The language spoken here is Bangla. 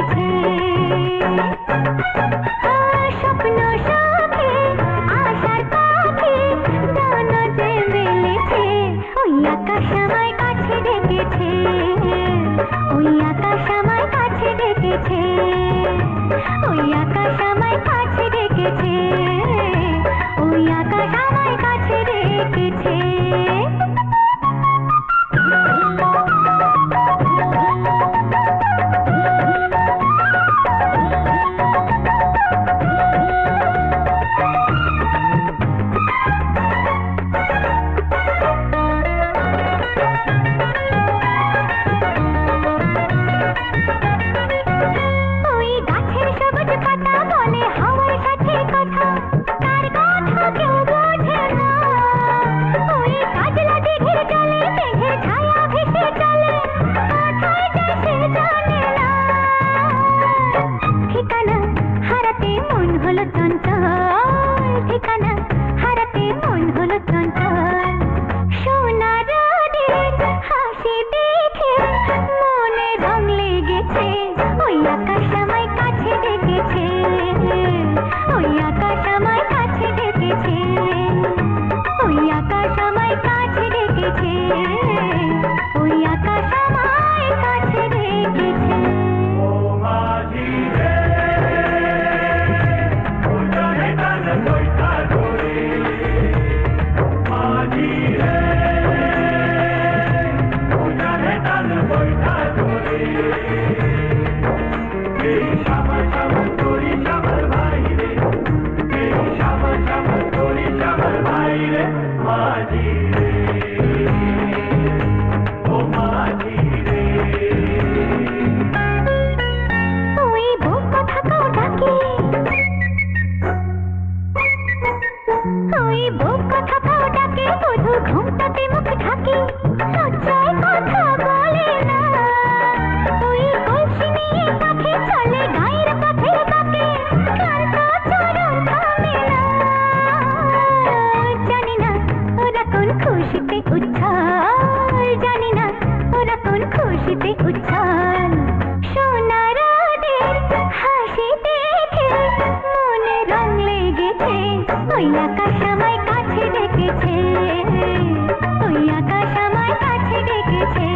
थी মন হলো চঞ্চল, ঠিকানা হারাতে মন হলো চঞ্চল। সোনা রোদের হাসি দেখে, মনে রং লেগেছে, ওই আকাশ কোন খুশিতে উচ্ছল জানি না ওরা কোন খুশিতে উচ্ছল সোনা রোদের হাসি দেখে, মনে রং লেগেছে, ওই আকাশ আমায় কাছে ডেকেছে। ওই আকাশ আমায় কাছে ডেকেছে।